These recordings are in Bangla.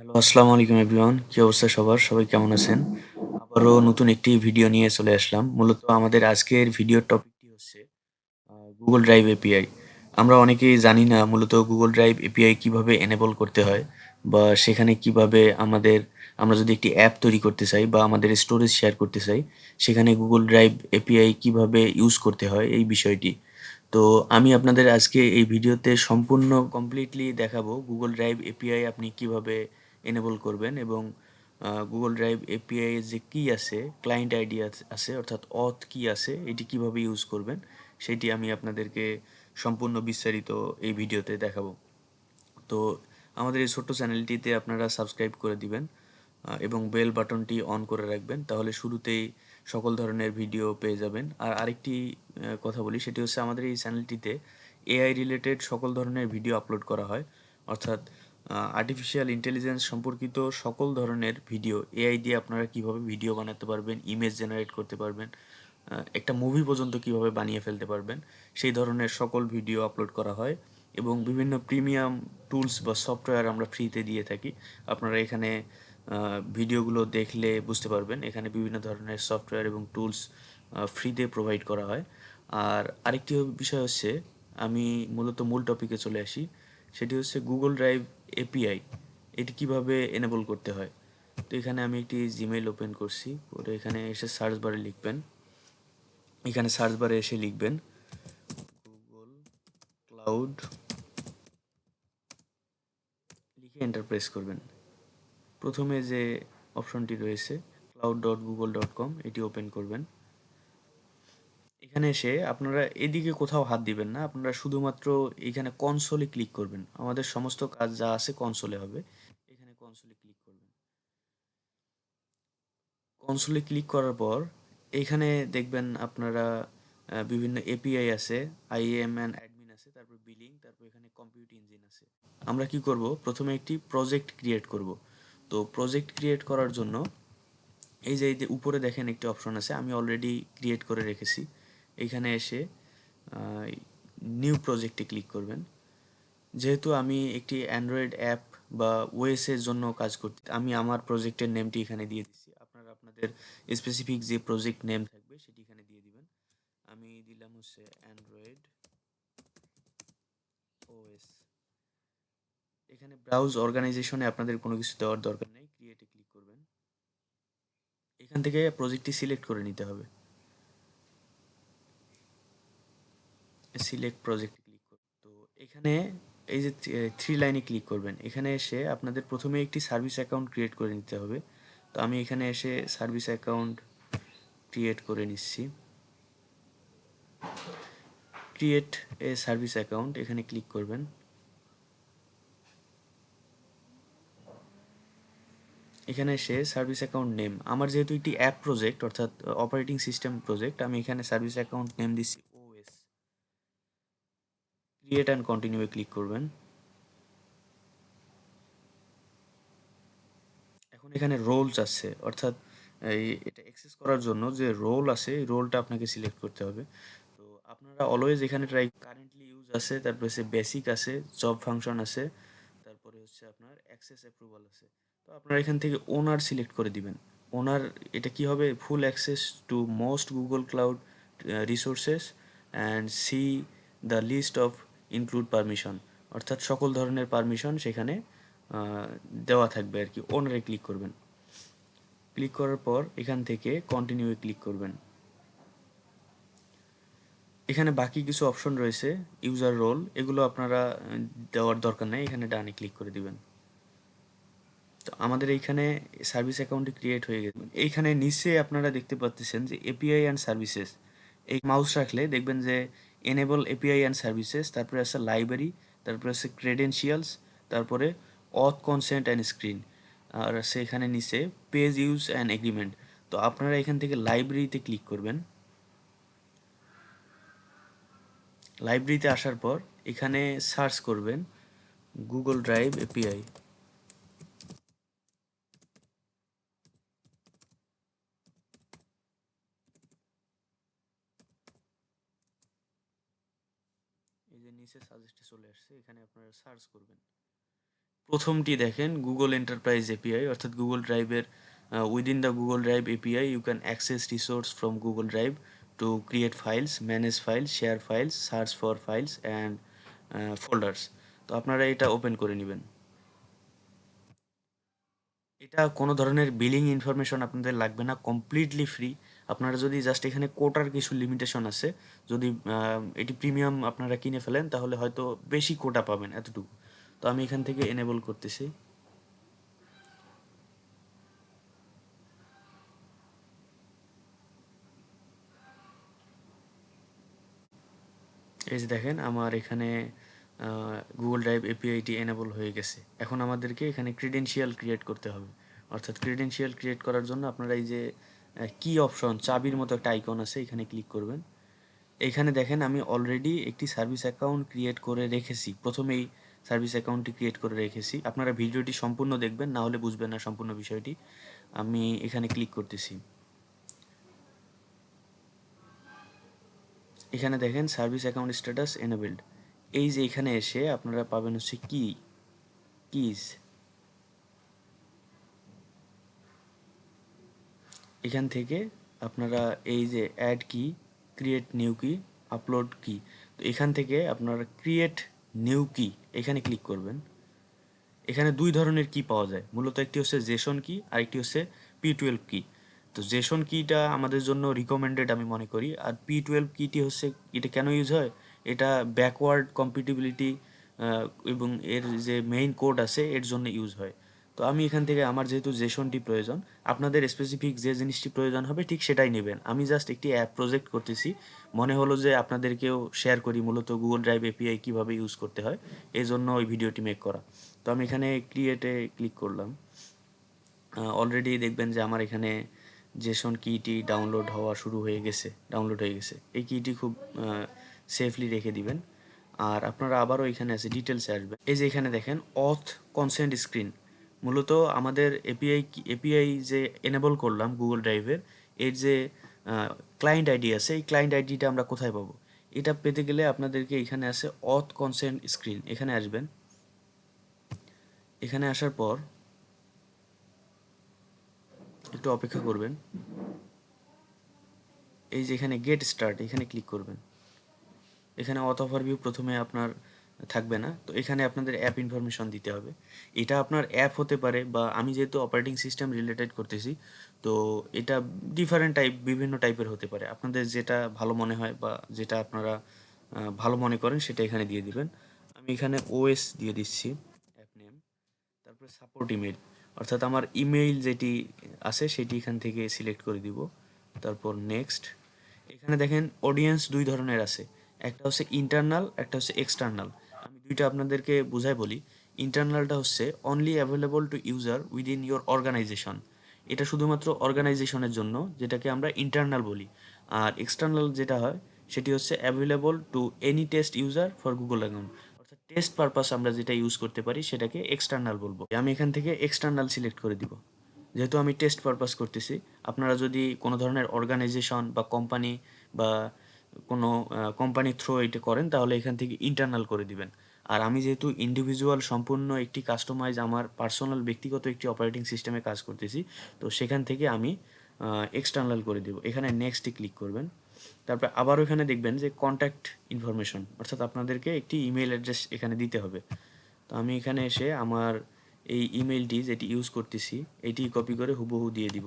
হ্যালো, আসসালামু আলাইকুম এভরিওয়ান। কি অবস্থা সবার? সবাই কেমন আছেন? আবারও নতুন একটি ভিডিও নিয়ে চলে আসলাম। মূলত আমাদের আজকের ভিডিওর টপিকটি হচ্ছে গুগল ড্রাইভ এপিআই আমরা অনেকেই জানি না মূলত গুগল ড্রাইভ এপিআই কীভাবে এনেবল করতে হয় বা সেখানে কীভাবে আমাদের, আমরা যদি একটি অ্যাপ তৈরি করতে চাই বা আমাদের স্টোরেজ শেয়ার করতে চাই, সেখানে গুগল ড্রাইভ এপিআই কীভাবে ইউজ করতে হয় এই বিষয়টি। তো আমি আপনাদের আজকে এই ভিডিওতে সম্পূর্ণ কমপ্লিটলি দেখাবো গুগল ড্রাইভ এপিআই আপনি কীভাবে এনেবল করবেন এবং গুগল ড্রাইভ এপিআই যে কি আছে ক্লায়েন্ট আইডি আছে অর্থাৎ অথ কি আছে, এটি কীভাবে ইউজ করবেন, সেটি আমি আপনাদেরকে সম্পূর্ণ বিস্তারিত এই ভিডিওতে দেখাবো। তো আমাদের এই ছোট্ট চ্যানেলটিতে আপনারা সাবস্ক্রাইব করে দিবেন এবং বেল বাটনটি অন করে রাখবেন, তাহলে শুরুতেই সকল ধরনের ভিডিও পেয়ে যাবেন। আর আরেকটি কথা বলি, সেটি হচ্ছে আমাদের এই চ্যানেলটিতে এআই রিলেটেড সকল ধরনের ভিডিও আপলোড করা হয়, অর্থাৎ আর্টিফিশিয়াল ইন্টেলিজেন্স সম্পর্কিত সকল ধরনের ভিডিও এআই দিয়ে আপনারা কীভাবে ভিডিও বানাতে পারবেন ইমেজ জেনারেট করতে পারবেন একটা মুভি পর্যন্ত কীভাবে বানিয়ে ফেলতে পারবেন, সেই ধরনের সকল ভিডিও আপলোড করা হয় এবং বিভিন্ন প্রিমিয়াম টুলস বা সফটওয়্যার আমরা ফ্রিতে দিয়ে থাকি। আপনারা এখানে ভিডিওগুলো দেখলে বুঝতে পারবেন, এখানে বিভিন্ন ধরনের সফটওয়্যার এবং টুলস ফ্রিতে প্রোভাইড করা হয়। আর আরেকটি বিষয় হচ্ছে, আমি মূলত মূল টপিকে চলে আসি সেটি হচ্ছে গুগল ড্রাইভ এপিআই এটি কীভাবে এনেবল করতে হয়। তো এখানে আমি একটি জিমেইল ওপেন করছি, ওটা এখানে এসে সার্চ বারে লিখবেন। এখানে সার্চ বারে এসে লিখবেন গুগল ক্লাউড লিখে এন্টার প্রেস করবেন। প্রথমে যে অপশনটি রয়েছে cloud dot Google dot com এটি ওপেন করবেন। এখানে এসে আপনারা এদিকে কোথাও হাত দিবেন না। আপনারা শুধুমাত্র এখানে কনসোলে ক্লিক করবেন। আমাদের সমস্ত কাজ যা আছে কনসোলে হবে। এখানে কনসোলে ক্লিক করবেন। কনসোলে ক্লিক করার পর এখানে দেখবেন আপনারা বিভিন্ন এপিআই আছে আইএম অ্যান্ড অ্যাডমিন আছে, তারপর বিলিং তারপর এখানে কম্পিউটার ইঞ্জিন আছে। আমরা কি করব? প্রথমে একটি প্রজেক্ট ক্রিয়েট করব। তো প্রজেক্ট ক্রিয়েট করার জন্য এই যে উপরে দেখেন একটি অপশন আছে, আমি অলরেডি ক্রিয়েট করে রেখেছি। এখানে এসে নিউ প্রজেক্টে ক্লিক করবেন। যেহেতু আমি একটি অ্যান্ড্রয়েড অ্যাপ বা ওয়েসের জন্য কাজ করতে, আমি আমার প্রজেক্টের নেমটি এখানে দিয়ে দিচ্ছি আপনারা আপনাদের স্পেসিফিক যে প্রজেক্ট নেম থাকবে সেটি এখানে দিয়ে দিবেন। আমি দিলাম হচ্ছে অ্যান্ড্রয়েড ওএস এখানে ব্রাউজ অর্গানাইজেশনে আপনাদের কোনো কিছু দেওয়ার দরকার নেই। ক্রিয়েটে ক্লিক করবেন। এখান থেকে প্রজেক্টটি সিলেক্ট করে নিতে হবে। সিলেক্ট প্রজেক্ট ক্লিক তো এখানে এই যে থ্রি লাইনে ক্লিক করবেন। এখানে এসে আপনাদের প্রথমে একটি সার্ভিস অ্যাকাউন্ট ক্রিয়েট করে নিতে হবে। তো আমি এখানে এসে সার্ভিস অ্যাকাউন্ট ক্রিয়েট করে নিচ্ছি। ক্রিয়েট এ সার্ভিস অ্যাকাউন্ট এখানে ক্লিক করবেন। এখানে এসে সার্ভিস অ্যাকাউন্ট নেম আমার যেহেতু একটি অ্যাপ প্রজেক্ট অর্থাৎ অপারেটিং সিস্টেম প্রজেক্ট আমি এখানে সার্ভিস অ্যাকাউন্ট নেম দিচ্ছি। ক্রিয়েট অ্যান্ড কন্টিনিউয়ে ক্লিক করবেন। এখন এখানে রোলস আছে, অর্থাৎ এই এটা অ্যাক্সেস করার জন্য যে রোল আছে, এই রোলটা আপনাকে সিলেক্ট করতে হবে। তো আপনারা অলওয়েজ এখানে ট্রাই কারেন্টলি ইউজ আছে, তারপরে হচ্ছে বেসিক আছে জব ফাংশন আছে, তারপরে হচ্ছে আপনার অ্যাক্সেস অ্যাপ্রুভাল আছে। তো আপনারা এখান থেকে ওনার সিলেক্ট করে দিবেন। ওনার এটা কি হবে? Full access to most Google cloud resources and see the list of include permission অর্থাৎ সকল ধরনের পারমিশন সেখানে দেওয়া থাকবে আর কি। ওনারে ক্লিক করবেন। ক্লিক করার পর এখান থেকে কন্টিনিউয়ে ক্লিক করবেন। এখানে বাকি কিছু অপশন রয়েছে ইউজার রোল এগুলো আপনারা দেওয়ার দরকার নেই। এখানে ডানে ক্লিক করে দিবেন। তো আমাদের এইখানে সার্ভিস অ্যাকাউন্টটি ক্রিয়েট হয়ে গেছে। এইখানে নিচে আপনারা দেখতে পাচ্ছেন যে এপিআই অ্যান্ড সার্ভিসেস এই মাউস রাখলে দেখবেন যে এনেবল এপিআই অ্যান্ড সার্ভিসেস তারপরে আছে লাইব্রেরি তারপরে আছে ক্রেডেন্সিয়ালস তারপরে অথ কনসেন্ট অ্যান্ড স্ক্রিন আর আছে এখানে নিচে পেজ ইউজ অ্যান্ড এগ্রিমেন্ট তো আপনারা এখান থেকে লাইব্রেরিতে ক্লিক করবেন। লাইব্রেরিতে আসার পর এখানে সার্চ করবেন গুগল ড্রাইভ এপিআই এই যে নিচে সাজেস্টে চলে আসছে, এখানে আপনারা সার্চ করবেন। প্রথমটি দেখেন গুগল এন্টারপ্রাইজ এপিআই অর্থাৎ গুগল ড্রাইভের within the Google drive API you can access resource from Google drive to create files manage files share files search for files and folders তো আপনারা এটা ওপেন করে নেবেন। এটা কোনো ধরনের বিলিং ইনফরমেশন আপনাদের লাগবে না কমপ্লিটলি ফ্রি আপনারা যদি জাস্ট এখানে কোটার কিছু লিমিটেশন আছে, যদি এটি প্রিমিয়াম আপনারা কিনে ফেলেন, তাহলে হয়তো বেশি কোটা পাবেন এতটুকু। তো আমি এখান থেকে এনেবল করতেছি। এই যে দেখেন, আমার এখানে গুগল ড্রাইভ এপিআইটি এনেবল হয়ে গেছে। এখন আমাদেরকে এখানে ক্রিডেন্সিয়াল ক্রিয়েট করতে হবে। অর্থাৎ ক্রিডেন্সিয়াল ক্রিয়েট করার জন্য আপনারা এই যে কি অপশন চাবির মতো একটা আইকন আছে, এখানে ক্লিক করবেন। এখানে দেখেন আমি অলরেডি একটি সার্ভিস অ্যাকাউন্ট ক্রিয়েট করে রেখেছি। প্রথমেই সার্ভিস অ্যাকাউন্টটি ক্রিয়েট করে রেখেছি। আপনারা ভিডিওটি সম্পূর্ণ দেখবেন, না হলে বুঝবেন না সম্পূর্ণ বিষয়টি। আমি এখানে ক্লিক করতেছি। এখানে দেখেন সার্ভিস অ্যাকাউন্ট স্ট্যাটাস এনেবেলড এই যে এখানে এসে আপনারা পাবেন হচ্ছে কি কিজ এখান থেকে আপনারা এই যে অ্যাড কি ক্রিয়েট নিউ কি আপলোড কি তো এখান থেকে আপনারা ক্রিয়েট নিউ কি এখানে ক্লিক করবেন। এখানে দুই ধরনের কি পাওয়া যায়, মূলত একটি হচ্ছে জেসন কি আর একটি হচ্ছে পি টুয়েলভ কি তো জেসন কিটা আমাদের জন্য রিকমেন্ডেড আমি মনে করি, আর পি টুয়েলভ কিটি হচ্ছে, এটা কেন ইউজ হয়? এটা ব্যাকওয়ার্ড কম্পিটিবিলিটি এবং এর যে মেইন কোড আছে, এর জন্য ইউজ হয়। তো আমি এখান থেকে আমার যেহেতু জেসনটি প্রয়োজন, আপনাদের স্পেসিফিক যে জিনিসটি প্রয়োজন হবে ঠিক সেটাই নেবেন। আমি জাস্ট একটি অ্যাপ প্রজেক্ট করতেছি। মনে হলো যে আপনাদেরকেও শেয়ার করি, মূলত গুগল ড্রাইভ এপিআই কীভাবে ইউজ করতে হয়। এই জন্য ওই ভিডিওটি মেক করা। তো আমি এখানে ক্রিয়েটে ক্লিক করলাম। অলরেডি দেখবেন যে আমার এখানে জেসন কিটি ডাউনলোড হওয়া শুরু হয়ে গেছে ডাউনলোড হয়ে গেছে। এই কিটি খুব সেফলি রেখে দিবেন। আর আপনারা আবারও এখানে আছে ডিটেলসে আসবেন। এই যে এখানে দেখেন অথ কনসেন্ট স্ক্রিন মূলত আমাদের এপিআই এপিআই যে এনেবল করলাম গুগল ড্রাইভের এর যে ক্লায়েন্ট আইডি আছে, এই ক্লায়েন্ট আইডিটা আমরা কোথায় পাবো? এটা পেতে গেলে আপনাদেরকে এখানে আছে অথ কনসেন্ট স্ক্রিন এখানে আসবেন। এখানে আসার পর একটু অপেক্ষা করবেন। এই যে এখানে গেট স্টার্ট এখানে ক্লিক করবেন। এখানে অথ ওভারভিউ প্রথমে আপনার থাকবে না। তো এখানে আপনাদের অ্যাপ ইনফরমেশন দিতে হবে। এটা আপনার অ্যাপ হতে পারে বা আমি যেহেতু অপারেটিং সিস্টেম রিলেটেড করতেছি, তো এটা ডিফারেন্ট টাইপ বিভিন্ন টাইপের হতে পারে। আপনাদের যেটা ভালো মনে হয় বা যেটা আপনারা ভালো মনে করেন সেটা এখানে দিয়ে দিবেন। আমি এখানে ওএস দিয়ে দিচ্ছি অ্যাপ নেম তারপরে সাপোর্ট ইমেল অর্থাৎ আমার ইমেইল যেটি আছে সেটি এখান থেকে সিলেক্ট করে দিব। তারপর নেক্সট এখানে দেখেন অডিয়েন্স দুই ধরনের আছে। একটা হচ্ছে ইন্টারনাল একটা হচ্ছে এক্সটার্নাল দুইটা আপনাদেরকে বুঝাই বলি। ইন্টারনালটা হচ্ছে only available to user within your organization এটা শুধুমাত্র অর্গানাইজেশনের জন্য, যেটাকে আমরা ইন্টারনাল বলি। আর এক্সটার্নাল যেটা হয়, সেটি হচ্ছে available to any test user for Google account অর্থাৎ টেস্ট পারপাস আমরা যেটা ইউজ করতে পারি, সেটাকে এক্সটার্নাল বলব। আমি এখান থেকে এক্সটার্নাল সিলেক্ট করে দিব। যেহেতু আমি টেস্ট পারপাস করতেছি, আপনারা যদি কোনো ধরনের অর্গানাইজেশন বা কোম্পানি বা কোনো কোম্পানি থ্রু এটা করেন, তাহলে এখান থেকে ইন্টারনাল করে দিবেন। আর আমি যেহেতু ইন্ডিভিজুয়াল সম্পূর্ণ একটি কাস্টমাইজ আমার পার্সোনাল ব্যক্তিগত একটি অপারেটিং সিস্টেমে কাজ করতেছি, তো সেখান থেকে আমি এক্সটার্নাল করে দেব। এখানে নেক্সটে ক্লিক করবেন। তারপর আবারও এখানে দেখবেন যে কন্ট্যাক্ট ইনফরমেশন অর্থাৎ আপনাদেরকে একটি ইমেল অ্যাড্রেস এখানে দিতে হবে। তো আমি এখানে এসে আমার এই ইমেলটি যেটি ইউজ করতেছি, এটি কপি করে হুবহু দিয়ে দিব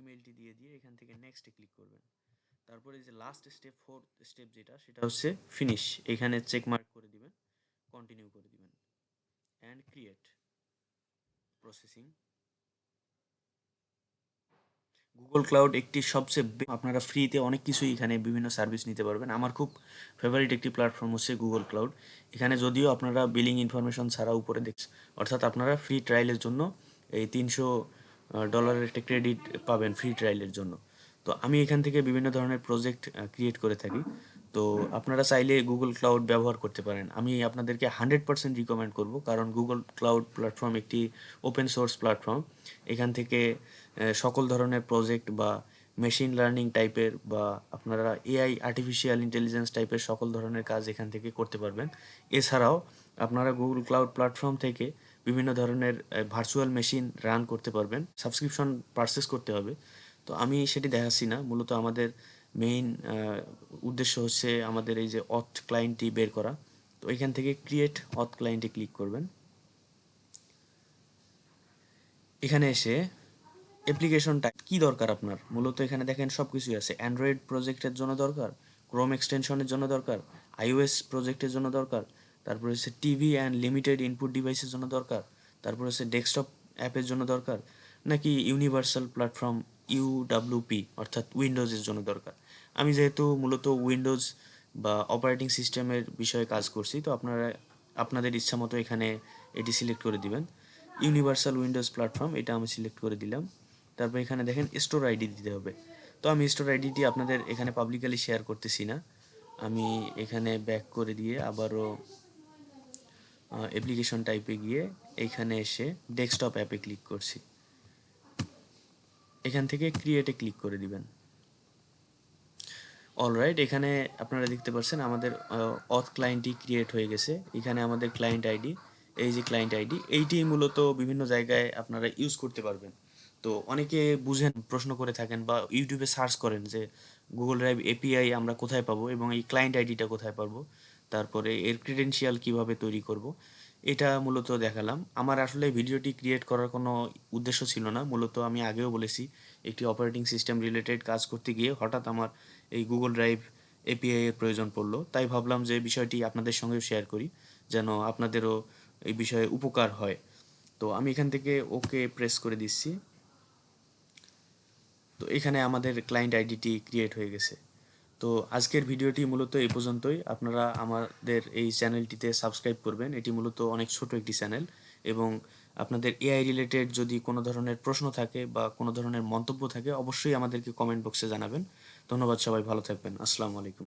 ইমেলটি দিয়ে এখান থেকে নেক্সটে ক্লিক করবেন। তারপরে যে লাস্ট স্টেপ ফোর্থ স্টেপ যেটা, সেটা হচ্ছে ফিনিশ এখানে চেক মার্ক করে দিবেন কন্টিনিউ করে দিবেন। And create processing Google cloud একটি সবচেয়ে আপনারা ফ্রিতে অনেক কিছুই এখানে বিভিন্ন সার্ভিস নিতে পারবেন। আমার খুব ফেভারিট একটি প্ল্যাটফর্ম হচ্ছে গুগল ক্লাউড এখানে যদিও আপনারা বিলিং ইনফরমেশন ছাড়া উপরে দেখ অর্থাৎ আপনারা ফ্রি ট্রায়ালের জন্য এই তিনশো ডলারের একটা ক্রেডিট পাবেন ফ্রি ট্রায়ালের জন্য। তো আমি এখান থেকে বিভিন্ন ধরনের প্রজেক্ট ক্রিয়েট করে থাকি। তো আপনারা চাইলে গুগল ক্লাউড ব্যবহার করতে পারেন। আমি আপনাদেরকে হান্ড্রেড পার্সেন্ট রিকমেন্ড করব, কারণ গুগল ক্লাউড প্ল্যাটফর্ম একটি ওপেন সোর্স প্ল্যাটফর্ম এখান থেকে সকল ধরনের প্রজেক্ট বা মেশিন লার্নিং টাইপের বা আপনারা এআই আর্টিফিশিয়াল ইন্টেলিজেন্স টাইপের সকল ধরনের কাজ এখান থেকে করতে পারবেন। এছাড়াও আপনারা গুগল ক্লাউড প্ল্যাটফর্ম থেকে বিভিন্ন ধরনের ভার্চুয়াল মেশিন রান করতে পারবেন। সাবস্ক্রিপশন পারচেস করতে হবে। তো আমি সেটি দেখাচ্ছি না। মূলত আমাদের মেইন উদ্দেশ্য হচ্ছে আমাদের এই যে অথ ক্লায়েন্টটি বের করা। তো এখান থেকে ক্রিয়েট অথ ক্লায়েন্টে ক্লিক করবেন। এখানে এসে অ্যাপ্লিকেশন টাইপ কী দরকার আপনার? মূলত এখানে দেখেন সব কিছুই আছে অ্যান্ড্রয়েড প্রজেক্টের জন্য দরকার ক্রোম এক্সটেনশনের জন্য দরকার আইওএস প্রজেক্টের জন্য দরকার তারপর হচ্ছে টিভি অ্যান্ড লিমিটেড ইনপুট ডিভাইসের জন্য দরকার। তারপর হচ্ছে ডেস্কটপ অ্যাপের জন্য দরকার, নাকি ইউনিভার্সাল প্ল্যাটফর্ম ইউডাব্লিউপি অর্থাৎ উইন্ডোজের জন্য দরকার। আমি যেহেতু মূলত উইন্ডোজ বা অপারেটিং সিস্টেমের বিষয়ে কাজ করছি, তো আপনারা, আপনাদের ইচ্ছা মতো এখানে এটি সিলেক্ট করে দিবেন। ইউনিভার্সাল উইন্ডোজ প্ল্যাটফর্ম এটা আমি সিলেক্ট করে দিলাম। তারপর এখানে দেখেন স্টোর আইডি দিতে হবে। তো আমি স্টোর আইডিটি আপনাদের এখানে পাবলিকালি শেয়ার করতেছি না। আমি এখানে ব্যাক করে দিয়ে আবারও অ্যাপ্লিকেশন টাইপে গিয়ে এইখানে এসে ডেস্কটপ অ্যাপে ক্লিক করছি। এখান থেকে ক্রিয়েটে ক্লিক করে দিবেন। অলরাইট এখানে আপনারা দেখতে পাচ্ছেন আমাদের অথ ক্লায়েন্টটি ক্রিয়েট হয়ে গেছে। এখানে আমাদের ক্লায়েন্ট আইডি এই যে ক্লায়েন্ট আইডি এইটি মূলত বিভিন্ন জায়গায় আপনারা ইউজ করতে পারবেন। তো অনেকে বুঝেন, প্রশ্ন করে থাকেন বা ইউটিউবে সার্চ করেন যে গুগল ড্রাইভ এপিআই আমরা কোথায় পাবো এবং এই ক্লায়েন্ট আইডিটা কোথায় পাবো। তারপরে এর ক্রিডেন্সিয়াল কীভাবে তৈরি করব, এটা মূলত দেখালাম। আমার আসলে ভিডিওটি ক্রিয়েট করার কোনো উদ্দেশ্য ছিল না। মূলত আমি আগেও বলেছি, একটি অপারেটিং সিস্টেম রিলেটেড কাজ করতে গিয়ে হঠাৎ আমার এই গুগল ড্রাইভ এপিআই এর প্রয়োজন পড়ল। তাই ভাবলাম যে বিষয়টি আপনাদের সঙ্গেও শেয়ার করি, যেন আপনাদেরও এই বিষয়ে উপকার হয়। তো আমি এখান থেকে ওকে প্রেস করে দিচ্ছি। তো এখানে আমাদের ক্লায়েন্ট আইডিটি ক্রিয়েট হয়ে গেছে। তো আজকের ভিডিওটি মূলত এই পর্যন্তই। আপনারা আমাদের এই চ্যানেলটিতে সাবস্ক্রাইব করবেন। এটি মূলত অনেক ছোট একটি চ্যানেল এবং আপনাদের এআই রিলেটেড যদি কোনো ধরনের প্রশ্ন থাকে বা কোনো ধরনের মন্তব্য থাকে, অবশ্যই আমাদেরকে কমেন্ট বক্সে জানাবেন। ধন্যবাদ সবাই, ভালো থাকবেন। আসসালামু আলাইকুম।